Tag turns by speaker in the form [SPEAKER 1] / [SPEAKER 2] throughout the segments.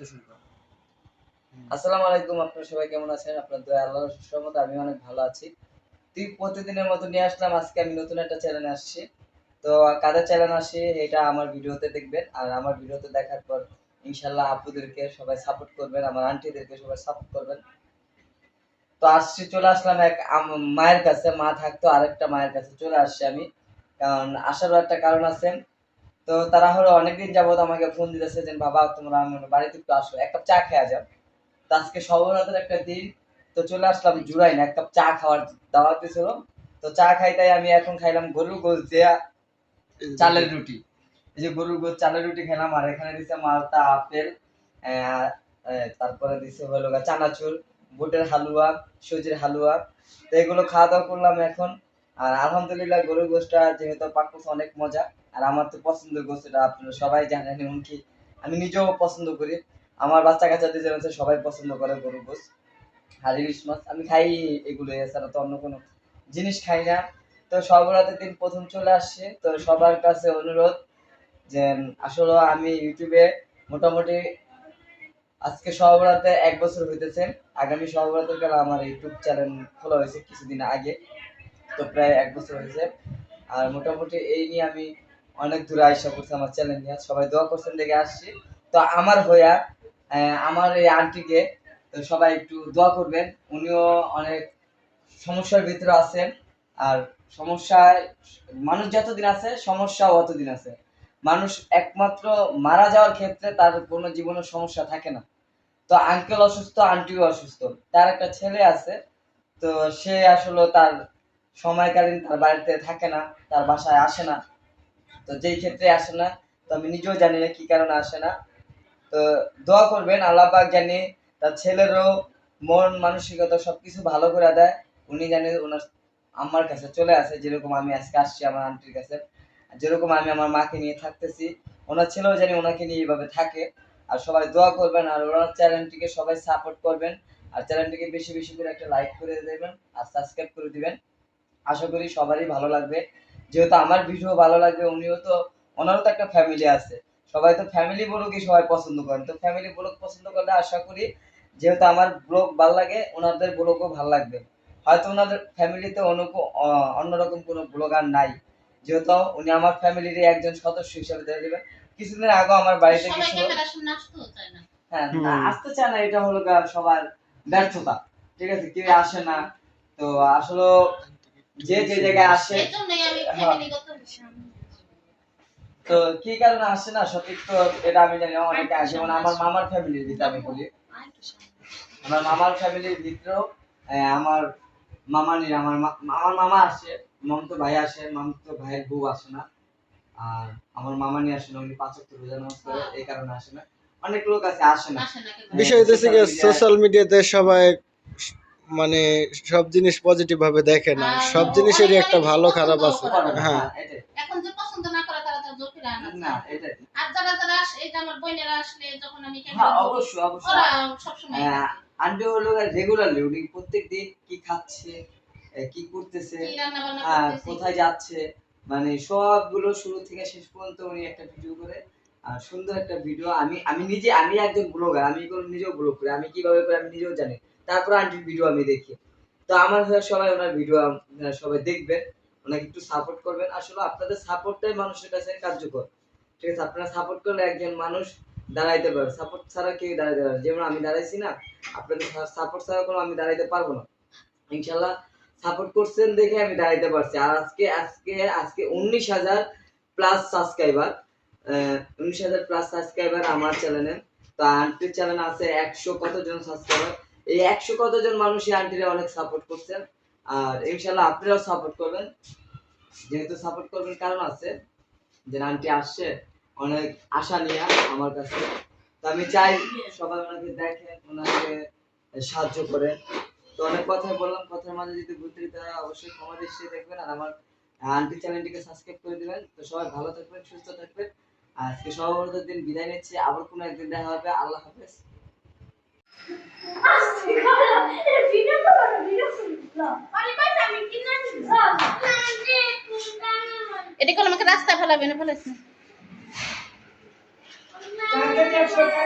[SPEAKER 1] তো? শুরু করো। আসসালামু আলাইকুম আপনারা সবাই কেমন আছেন? আপনার দয়া আল্লাহর সহমতে আমি অনেক ভালো আছি। তুই প্রতিদিনের মতো নিয়ে আসলাম আজকে আমি নতুন একটা চ্যানেলে আসছি। তো কাদের চ্যানেল আসি এটা আমার ভিডিওতে দেখবেন। আর আমার ভিডিওতে দেখার পর ইনশাল্লাহ আপুদেরকে সবাই সাপোর্ট করবেন আমার আন্টিদেরকে সবাই সাপোর্ট করবেন। তো আসছি চলে আসলাম এক মায়ের কাছে মা থাকতো আরেকটা মায়ের কাছে চলে আসছি আমি। কারণ আসারও একটা কারণ আছে। তো তারা হলো অনেকদিন যাবত আমাকে ফোন দিতেছে যে, বাবা, তোমরা আমার বাড়িতে একটু আসো, এক কাপ চা খেয়ে যাও। তো আজকে সবরাতের একটা দিন, তো চলে আসলাম জুড়াই না এক কাপ চা খাওয়ার দাওয়াত দিছিল। তো চা খাইতাই আমি এখন খাইলাম গরুর গোস দেয়া চালের রুটি। এই যে গরুর গোস চালের রুটি খেলাম, আর এখানে দিছে মালটা আপেল তারপরে দিছে হলো চানাচুর, বুটের হালুয়া, সুজির হালুয়া। তো এগুলো খাওয়া দাওয়া করলাম এখন। আর আলহামদুলিল্লাহ গরুর গোসটা যেহেতু পাকছে অনেক মজা। আর আমার তো পছন্দের গোস এটা আপনারা সবাই জানেন এমনকি আমি নিজেও পছন্দ করি। আমার বাচ্চা কাচ্চাদের আছে, সবাই পছন্দ করে গরুর গোস আর ইলিশ মাছ। আমি খাই এগুলো এছাড়া তো অন্য কোনো জিনিস খাই না। তো সবরাতের দিন প্রথম চলে আসছে তো সবার কাছে অনুরোধ যে, আসলে আমি ইউটিউবে মোটামুটি আজকে সহবরাতে এক বছর হইতেছে। আগামী সহবরাতের কালে আমার ইউটিউব চ্যানেল খোলা হয়েছে কিছুদিন আগে, তো প্রায় এক বছর হয়েছে। আর মোটামুটি এই নিয়ে আমি অনেক দূরে আইসা করছি আমার চ্যানেল নিয়ে। সবাই দোয়া করছেন দেখে আসছি। তো আমার হইয়া আমার এই আন্টিকে, তো সবাই একটু দোয়া করবেন। উনিও অনেক সমস্যার ভিতরে আছেন। আর সমস্যায়, মানুষ যতদিন আছে, সমস্যাও অতদিন আছে। মানুষ একমাত্র মারা যাওয়ার ক্ষেত্রে তার কোনো জীবনের সমস্যা থাকে না। তো আঙ্কেল অসুস্থ আন্টিও অসুস্থ। তার একটা ছেলে আছে। তো সে আসলে তার সময়কালীন তার বাড়িতে থাকে না, তার বাসায় আসে না। তো যেই ক্ষেত্রে আসে না, তো আমি নিজেও জানি না কি কারণে আসে না। তো দোয়া করবেন, আল্লাহ পাক জানি তার ছেলেরও মন, মানসিকতা সবকিছু ভালো করে দেয়। উনি জানি ওনার আমার কাছে চলে আসে, যেরকম আমি আজকে আসছি আমার আন্টির কাছে। যেরকম আমি আমার মাকে নিয়ে থাকতেছি, ওনার ছেলেও জানি ওনাকে নিয়ে এইভাবে থাকে। আর সবাই দোয়া করবেন, আর ওনার চ্যানেলটিকে সবাই সাপোর্ট করবেন। আর চ্যানেলটিকে বেশি বেশি করে একটা লাইক করে দেবেন, আর সাবস্ক্রাইব করে দিবেন। আশা করি সবারই ভালো লাগবে। যেহেতু আমার ভিডিও ভালো লাগবে উনিও তো ওনারও তো একটা ফ্যামিলি আছে। সবাই তো ফ্যামিলি ব্লগই সবাই পছন্দ করেন। তো ফ্যামিলি ব্লগ পছন্দ করলে আশা করি যেহেতু আমার ব্লগ ভালো লাগে ওনাদের ব্লগও ভালো লাগবে। হয়তো ওনাদের ফ্যামিলিতে অন্য অন্যরকম কোনো ব্লগার নাই। যেহেতু উনি আমার ফ্যামিলির একজন সদস্য হিসেবে ধরে দেবেন কিছুদিন আগে আমার বাড়িতে কিছু হ্যাঁ আসতে চায় না এটা হলো সবার ব্যর্থতা। ঠিক আছে? কেউ আসে না। তো আসলে যে যে জায়গায় আসে হ্যাঁ। তো কি কারণে আসে না? সঠিক তো এটা আমি জানি অনেকে আসে। যেমন আমার মামার ফ্যামিলির ভিতরে আমি বলি। আমার মামার ফ্যামিলির ভিতরেও আমার মামা নেই আমার আমার মামা আসে মামতো ভাই আসে মামতো ভাইয়ের বউ আসে না। আর আমার মামা নিয়ে আসে না উনি পাঁচ অক্ট রোজা নামাজ করে এই কারণে আসে না। অনেক লোক আছে আসে না।
[SPEAKER 2] আসে না কেউ।
[SPEAKER 3] বিষয় হচ্ছে কি সোশ্যাল মিডিয়াতে সবাই মানে সব জিনিস পজিটিভ ভাবে দেখে না। সব জিনিসেরই একটা ভালো খারাপ আছে। হ্যাঁ।
[SPEAKER 2] এখন যে পছন্দ না করে তারা তার জোর আনা
[SPEAKER 1] না এটাই।
[SPEAKER 2] আর যারা যারা আসে এই যে আমার বোনেরা আসলে যখন আমি
[SPEAKER 1] হ্যাঁ অবশ্যই অবশ্যই।
[SPEAKER 2] ওরা সবসময়
[SPEAKER 1] হ্যাঁ, আন্টি হলো রেগুলারলি উনি প্রত্যেক দিন কি খাচ্ছে কি করতেছে হ্যাঁ, কোথায় যাচ্ছে মানে সবগুলো শুরু থেকে শেষ পর্যন্ত উনি একটা ভিডিও করে আর সুন্দর একটা ভিডিও আমি আমি নিজে আমি একজন ব্লগার আমি নিজেও ব্লগ করি আমি কীভাবে করি আমি নিজেও জানি। তারপর আন্টির ভিডিও আমি দেখি। তো আমার হয়ে সবাই ওনার ভিডিও সবাই দেখবেন ওনাকে একটু সাপোর্ট করবেন। আসলে আপনাদের সাপোর্টটাই মানুষের কাছে কার্যকর। ঠিক আছে, আপনারা সাপোর্ট করলে একজন মানুষ দাঁড়াইতে পারবে। সাপোর্ট ছাড়া কেউ দাঁড়াইতে পারবে যেমন আমি দাঁড়াইছি না, আপনাদের সাপোর্ট ছাড়া কোনো আমি দাঁড়াইতে পারব না। ইনশাল্লাহ সাপোর্ট করছেন দেখে আমি দাঁড়াইতে পারছি। আর আজকে আজকে আজকে উনিশ হাজার প্লাস সাবস্ক্রাইবার উনিশ হাজার প্লাস সাবস্ক্রাইবার আমার চ্যানেলে তো আন্টির চ্যানেল আছে একশো কতজন সাবস্ক্রাইবার এই একশো কতজন মানুষ এই আন্টিরা অনেক সাপোর্ট করছেন। আর ইনশাল্লাহ আপনারাও সাপোর্ট করবেন। যেহেতু সাপোর্ট করবেন কারণ আছে যে আন্টি আসছে, অনেক আশা নিয়ে আমার কাছে। তো আমি চাই সবাই ওনাকে দেখেন, ওনাকে সাহায্য করেন। তো অনেক কথাই বললাম, কথার মাঝে যদি ত্রুটি হয় অবশ্যই ক্ষমা দৃষ্টিতে দেখবেন আর আমার আন্টি চ্যানেলটিকে সাবস্ক্রাইব করে দিবেন। তো সবাই ভালো থাকবেন, সুস্থ থাকবেন। আজকে সর্বপ্রথম দিন বিদায় নিচ্ছি। আবার কোনো একদিন দেখা হবে। আল্লাহ হাফেজ।
[SPEAKER 2] এটা করলে আমাকে রাস্তায় ফেলাবে না ফেলেছে
[SPEAKER 4] না করছ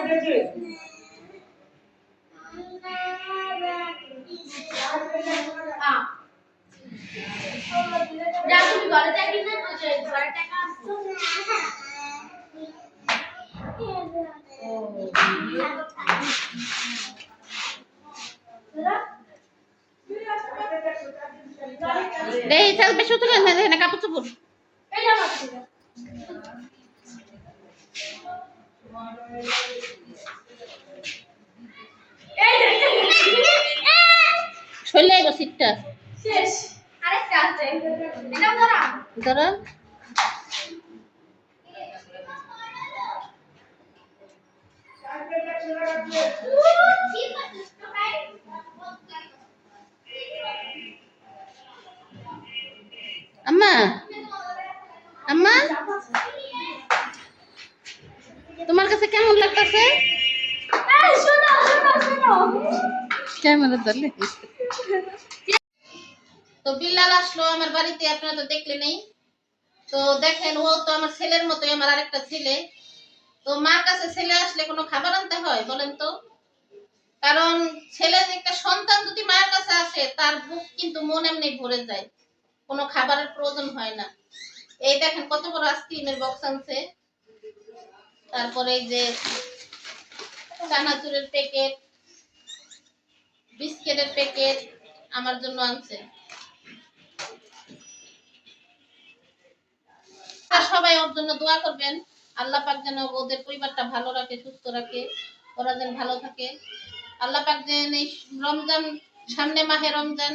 [SPEAKER 2] এই চাল বেশি উঠে না কাপড় চোপড়।
[SPEAKER 4] জামা ছিল এই যে,
[SPEAKER 2] চলে আইব সিটটা
[SPEAKER 4] শেষ। আরেকটা আছে। এটা ধরা।
[SPEAKER 2] ধরো। ক্যামেরা ধরলে তো বিল্লাল আসলো আমার বাড়িতে, আপনারা তো দেখলে নেই। তো দেখেন, ও তো আমার ছেলের মতোই, আমার আরেকটা ছেলে। তো মার কাছে ছেলে আসলে কোনো খাবার আনতে হয়, বলেন তো? কারণ ছেলে একটা সন্তান যদি মায়ের কাছে আসে, তার বুক কিন্তু মন এমনি ভরে যায়। কোনো খাবারের প্রয়োজন হয় না। এই দেখেন, কত বড় আইসক্রিমের বক্স আনছে। তারপরে এই যে চানাচুরের প্যাকেট বিস্কিটের প্যাকেট আমার জন্য আনছে। সবাই ওর জন্য দোয়া করবেন। আল্লাহ পাক যেন ওদের পরিবারটা ভালো রাখে, সুস্থ রাখে, ওরা যেন ভালো থাকে। আল্লাহ পাক যেন এই রমজান, সামনে মাহে রমজান,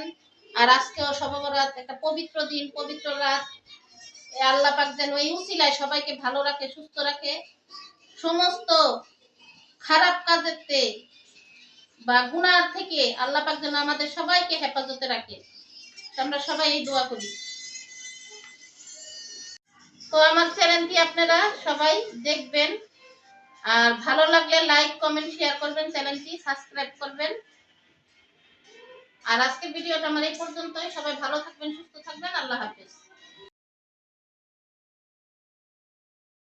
[SPEAKER 2] আর আজকেও সবরাত একটা পবিত্র দিন, পবিত্র রাত। আল্লাহ পাক যেন এই উসিলায় সবাইকে ভালো রাখে, সুস্থ রাখে। সমস্ত খারাপ কাজেতে বা গুনার থেকে আল্লাহ পাক যেন আমাদের সবাইকে হেফাজতে রাখে। আমরা সবাই এই দোয়া করি। তো আমার চ্যানেলটি আপনারা সবাই দেখবেন। আর ভালো লাগলে লাইক, কমেন্ট, শেয়ার করবেন, চ্যানেলটি সাবস্ক্রাইব করবেন। আর আজকের ভিডিওটা আমার এই পর্যন্তই। সবাই ভালো থাকবেন, সুস্থ থাকবেন। আল্লাহ হাফেজ।